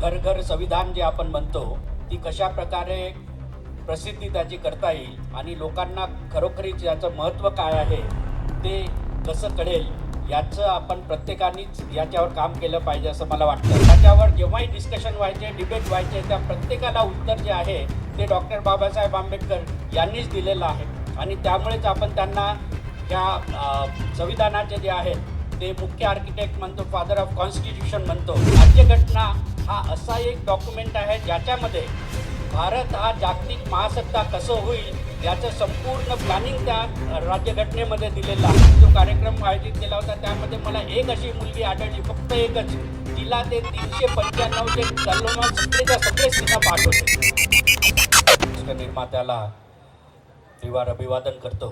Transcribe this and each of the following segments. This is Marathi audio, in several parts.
घर घर संविधान जे आपण म्हणतो ती कशा प्रकारे प्रसिद्धी त्याची करता येईल आणि लोकांना खरोखरीच याचं महत्त्व काय आहे ते कसं कळेल याचं आपण प्रत्येकानेच याच्यावर काम केलं पाहिजे असं मला वाटतं. त्याच्यावर जेव्हाही डिस्कशन व्हायचे डिबेट व्हायचे त्या प्रत्येकाला उत्तर जे आहे ते डॉक्टर बाबासाहेब आंबेडकर यांनीच दिलेलं आहे. आणि त्यामुळेच आपण त्यांना ह्या संविधानाचे जे आहेत ते मुख्य आर्किटेक्ट म्हणतो फादर ऑफ कॉन्स्टिट्यूशन म्हणतो. राज्यघटना हा असा एक डॉक्युमेंट आहे ज्याच्यामध्ये भारत हा जागतिक महासत्ता कसं होईल याचं संपूर्ण प्लॅनिंग त्या राज्यघटनेमध्ये दिलेलं आहे. जो कार्यक्रम आयोजित केला होता त्यामध्ये मला एक अशी मुलगी आढळली फक्त एकच. तिला ते तीनशे पंच्याण्णवचे कलम सगळेच्या सगळे तिला पाठवले निर्मात्याला त्रिवार अभिवादन करतो.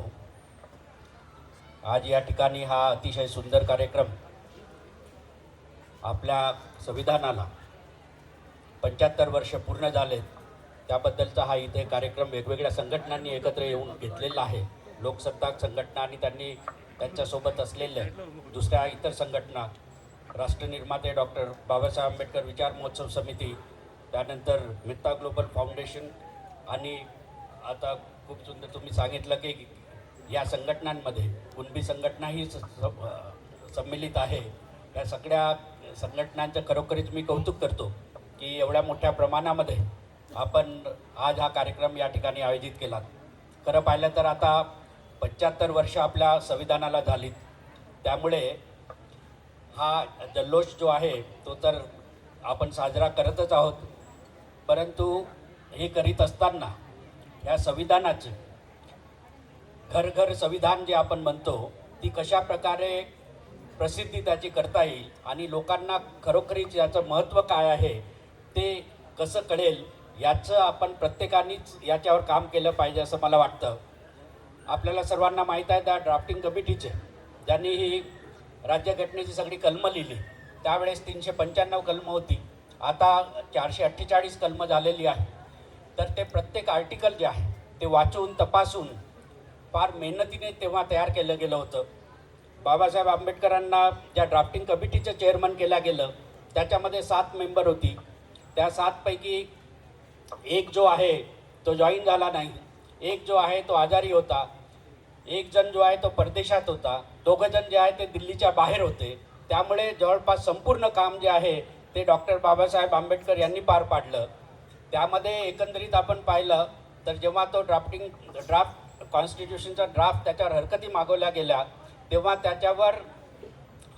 आज या ठिकाणी हा अतिशय सुंदर कार्यक्रम आपल्या संविधानाला पंच्याहत्तर वर्ष पूर्ण झालेत. त्याबद्दलचा हा इथे कार्यक्रम वेगवेगळ्या संघटनांनी एकत्र येऊन घेतलेला आहे. लोकसत्ताक संघटना आणि त्यांनी त्यांच्यासोबत असलेल्या दुसऱ्या इतर संघटना राष्ट्रनिर्माते डॉक्टर बाबासाहेब आंबेडकर विचार महोत्सव समिती त्यानंतर मित्ता ग्लोबल फाउंडेशन आणि आता खूप सुंदर तुम्ही सांगितलं की या संघटनांमध्ये कुणबी संघटनाही स- स- सम्मिलित आहे. या सगळ्या संघटनांचं खरोखरीच मी कौतुक करतो. की एवढ्या मोठ्या प्रमाणामध्ये आपण आज हा कार्यक्रम या ठिकाणी आयोजित केला खरं पाहिलं तर आता पंच्याहत्तर वर्ष आपल्या संविधानाला झालीत. त्यामुळे हा जल्लोष जो आहे तो तर आपण साजरा करतच आहोत. परंतु हे करीत असताना या संविधानाचं घर घर संविधान जे आपण म्हणतो ती कशा प्रकारे प्रसिद्धी त्याची करता येईल आणि लोकांना खरोखरीच याचं महत्त्व काय आहे ते कसं कळेल याचं आपण प्रत्येकानेच याच्यावर काम केलं पाहिजे असं मला वाटतं. आपल्याला सर्वांना माहीत आहे त्या ड्राफ्टिंग कमिटीचे. ज्यांनी ही राज्यघटनेची सगळी कलमं लिहिली. त्यावेळेस तीनशे पंच्याण्णव कलमं होती. आता चारशे अठ्ठेचाळीस कलमं झालेली आहे. तर ते प्रत्येक आर्टिकल जे आहे ते वाचून तपासून फार मेहनतीने तेव्हा तयार केलं गेलं होतं. बाबासाहेब आंबेडकरांना ज्या ड्राफ्टिंग कमिटीचं चेअरमन केलं गेलं त्याच्यामध्ये सात मेंबर होती. त्या सातपैकी एक जो आहे तो जॉईन झाला नाही. एक जो आहे तो आजारी होता. एक जण जो आहे तो परदेशात होता. दोघं जण जे आहे ते दिल्लीच्या बाहेर होते. त्यामुळे जवळपास संपूर्ण काम जे आहे ते डॉक्टर बाबासाहेब आंबेडकर यांनी पार पाडलं. त्यामध्ये एकंदरीत आपण पाहिलं तर जेव्हा तो ड्राफ्टिंग ड्राफ्ट कॉन्स्टिट्यूशनचा ड्राफ्ट त्याच्यावर हरकती मागवल्या गेल्या तेव्हा त्याच्यावर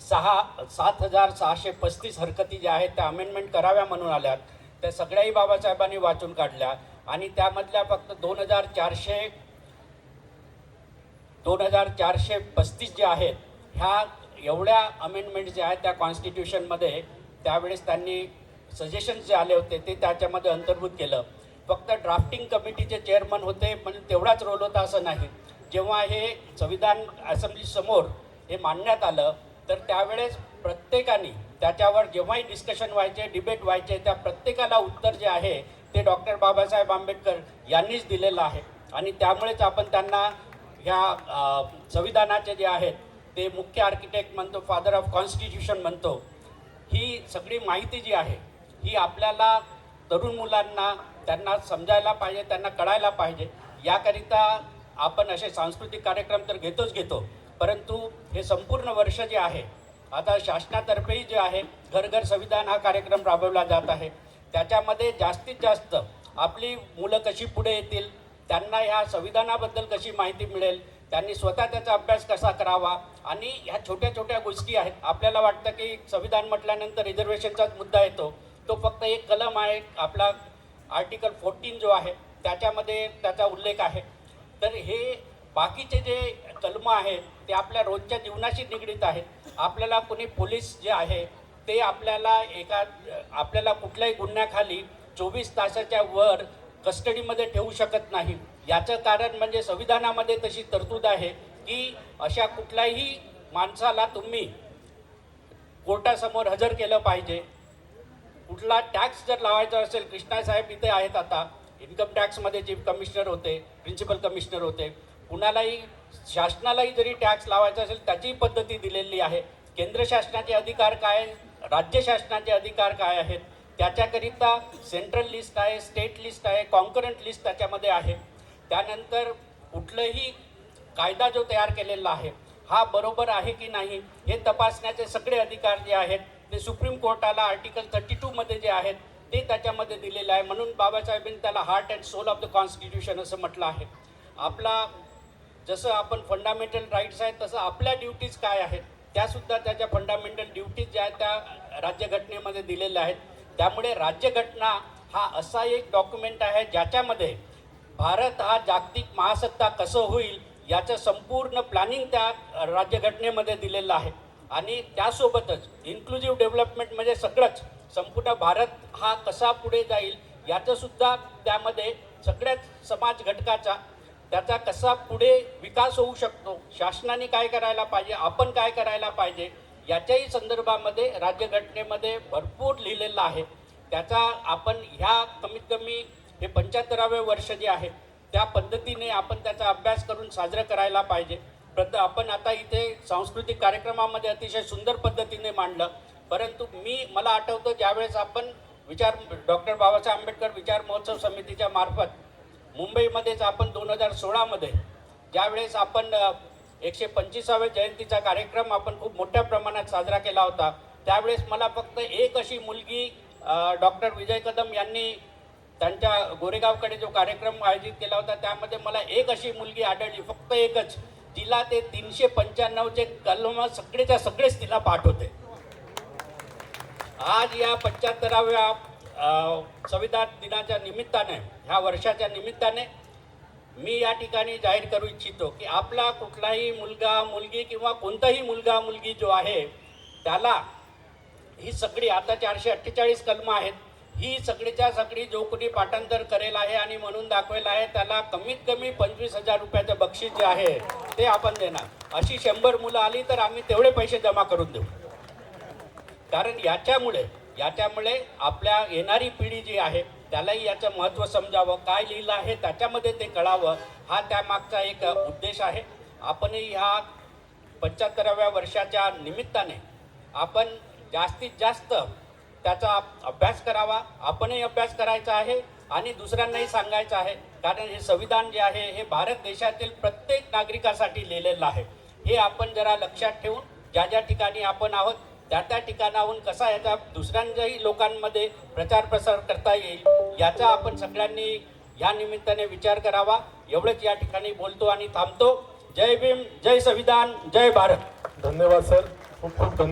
सहा सात हजार सहाशे पस्तीस हरकती ज्या आहेत त्या अमेंडमेंट कराव्या म्हणून आल्यात. त्या सगळ्याही बाबासाहेबांनी वाचून काढल्या. आणि त्यामधल्या फक्त दोन हजार चारशे दोन हजार चारशे पस्तीस जे आहेत ह्या एवढ्या अमेंडमेंट ज्या आहेत त्या कॉन्स्टिट्यूशनमध्ये त्यावेळेस त्यांनी सजेशन्स जे आले होते ते त्याच्यामध्ये अंतर्भूत केलं. फक्त ड्राफ्टिंग कमिटीचे चेअरमन होते म्हणजे तेवढाच रोल होता असं नाही. जेव्हा हे संविधान असेंब्लीसमोर हे मांडण्यात आलं तर त्यावेळेस प्रत्येकाने त्याच्यावर जेव्हाही डिस्कशन व्हायचे डिबेट व्हायचे त्या प्रत्येकाला उत्तर जे आहे ते डॉक्टर बाबासाहेब आंबेडकर यांनीच दिलेलं आहे. आणि त्यामुळेच आपण त्यांना ह्या संविधानाचे जे आहेत ते मुख्य आर्किटेक्ट म्हणतो फादर ऑफ कॉन्स्टिट्यूशन म्हणतो ही सगळी माहिती जी आहे ही आपल्याला तरुण मुलांना त्यांना समजायला पाहिजे त्यांना कळायला पाहिजे. याकरिता आपण असे सांस्कृतिक कार्यक्रम तर घेतोच घेतो. परंतु हे संपूर्ण वर्ष जे आहे आता शासनातर्फेही जे आहे घर घर संविधान हा कार्यक्रम राबवला जात आहे. त्याच्यामध्ये जास्तीत जास्त आपली मुलं कशी पुढे येतील त्यांना ह्या संविधानाबद्दल कशी माहिती मिळेल त्यांनी स्वतः त्याचा अभ्यास कसा करावा आणि ह्या छोट्या छोट्या गोष्टी आहेत. आपल्याला वाटतं की संविधान म्हटल्यानंतर रिझर्वेशनचाच मुद्दा येतो. तो फक्त एक कलम आहे आपला आर्टिकल फोर्टीन जो आहे त्याच्यामध्ये त्याचा उल्लेख आहे. तर हे बाकीचे जे कलमं आहेत ते आपल्या रोजच्या जीवनाशी निगडीत आहेत. आपल्याला कोणी पोलीस जे आहे ते आपल्याला एका आपल्याला कुठल्याही गुन्ह्याखाली चोवीस तासाच्या वर कस्टडीमध्ये ठेवू शकत नाही. याचं कारण म्हणजे संविधानामध्ये तशी तरतूद आहे की अशा कुठल्याही माणसाला तुम्ही कोर्टासमोर हजर केलं पाहिजे. कुठला टॅक्स जर लावायचा असेल कृष्णा साहेब इथे आहेत आता. इन्कम टॅक्समध्ये चीफ कमिशनर होते प्रिन्सिपल कमिशनर होते. कुणालाही शासनालाही जरी टॅक्स लावायचा असेल त्याचीही पद्धती दिलेली आहे. केंद्र शासनाचे अधिकार काय राज्य शासनाचे अधिकार काय आहेत त्याच्याकरिता सेंट्रल लिस्ट आहे स्टेट लिस्ट आहे कॉन्करंट लिस्ट त्याच्यामध्ये आहे. त्यानंतर कुठलंही कायदा जो तयार केलेला आहे हा बरोबर आहे की नाही हे तपासण्याचे सगळे अधिकार जे आहेत ते सुप्रीम कोर्टाला आर्टिकल थर्टी टूमध्ये जे आहेत ते त्याच्यामध्ये दिलेलं आहे. म्हणून बाबासाहेबांनी त्याला heart and soul of the constitution असं म्हटलं आहे. आपला जसं आपण फंडामेंटल राईट्स आहेत तसं आपल्या ड्युटीज काय आहेत त्यासुद्धा त्याच्या फंडामेंटल ड्युटीज ज्या आहेत त्या राज्यघटनेमध्ये दिलेल्या आहेत. त्यामुळे राज्यघटना हा असा एक डॉक्युमेंट आहे ज्याच्यामध्ये भारत हा जागतिक महासत्ता कसं होईल याचं संपूर्ण प्लॅनिंग त्या राज्यघटनेमध्ये दिलेलं आहे. आणि त्यासोबतच इन्क्लुझिव्ह डेव्हलपमेंट म्हणजे सगळंच संपूर्ण भारत हा कसा पुढे जाईल याचंसुद्धा त्यामध्ये सगळ्याच समाज घटकाचा त्याचा कसा पुढे विकास होऊ शकतो? शासनाने काय करायला पाहिजे? आपण काय करायला पाहिजे? याच्याही संदर्भामध्ये राज्यघटनेमध्ये भरपूर लिहिलेलं आहे. त्याचा आपण ह्या कमीत कमी हे पंच्याहत्तरावे वर्ष जे आहे त्या पद्धतीने आपण त्याचा अभ्यास करून साजरं करायला पाहिजे. प्रत आपण आता इथे सांस्कृतिक कार्यक्रमामध्ये अतिशय सुंदर पद्धतीने मांडलं. परंतु मी मला आठवतं ज्यावेळेस आपण विचार डॉक्टर बाबासाहेब आंबेडकर विचार महोत्सव समितीच्या मार्फत मुंबईमध्येच आपण दोन हजार सोळामध्ये ज्यावेळेस आपण एकशे पंचवीसाव्या जयंतीचा कार्यक्रम आपण खूप मोठ्या प्रमाणात साजरा केला होता त्यावेळेस मला फक्त एक अशी मुलगी डॉक्टर विजय कदम यांनी त्यांच्या गोरेगावकडे जो कार्यक्रम आयोजित केला होता त्यामध्ये मला एक अशी मुलगी आढळली. फक्त एकच तिला ते तीनशे पंच्याण्णवचे कलम सगळेच्या सगळेच तिला पाठ होते. आज या पंच्याहत्तराव्या संविधान दिनाच्या निमित्ताने ह्या वर्षाच्या निमित्ताने मी या ठिकाणी जाहीर करू इच्छितो की आपला कुठलाही मुलगा मुलगी किंवा कोणताही मुलगा मुलगी जो आहे त्याला ही सगळी आता चारशे अठ्ठेचाळीस कलमं आहेत ही सगळीच्या सगळी जो कोणी पाठांतर करेल आहे आणि म्हणून दाखवेल आहे त्याला कमीत कमी पंचवीस हजार रुपयाचं बक्षीस जे आहे ते आपण देणार. अशी शंभर मुलं आली तर आम्ही तेवढे पैसे जमा करून देऊ. कारण याच्यामुळे याच्यामुळे आपल्या येणारी पिढी जी आहे त्यालाही याचं महत्त्व समजावं काय लिहिलं आहे त्याच्यामध्ये ते कळावं हा त्यामागचा एक उद्देश आहे. आपणही ह्या पंच्याहत्तराव्या वर्षाच्या निमित्ताने आपण जास्तीत जास्त त्याचा अभ्यास करावा आपणही अभ्यास करायचा आहे आणि दुसऱ्यांनाही सांगायचं आहे. कारण हे संविधान जे आहे हे भारत देशातील प्रत्येक नागरिकासाठी लिहिलेलं आहे. हे आपण जरा लक्षात ठेवून ज्या ज्या ठिकाणी आपण आहोत त्या त्या ठिकाणाहून कसा याचा दुसऱ्यांच्याही लोकांमध्ये प्रचार प्रसार करता येईल याचा आपण सगळ्यांनी या निमित्ताने विचार करावा. एवढंच या ठिकाणी बोलतो आणि थांबतो. जय भीम जय संविधान जय भारत. धन्यवाद सर. खूप खूप धन्यवाद.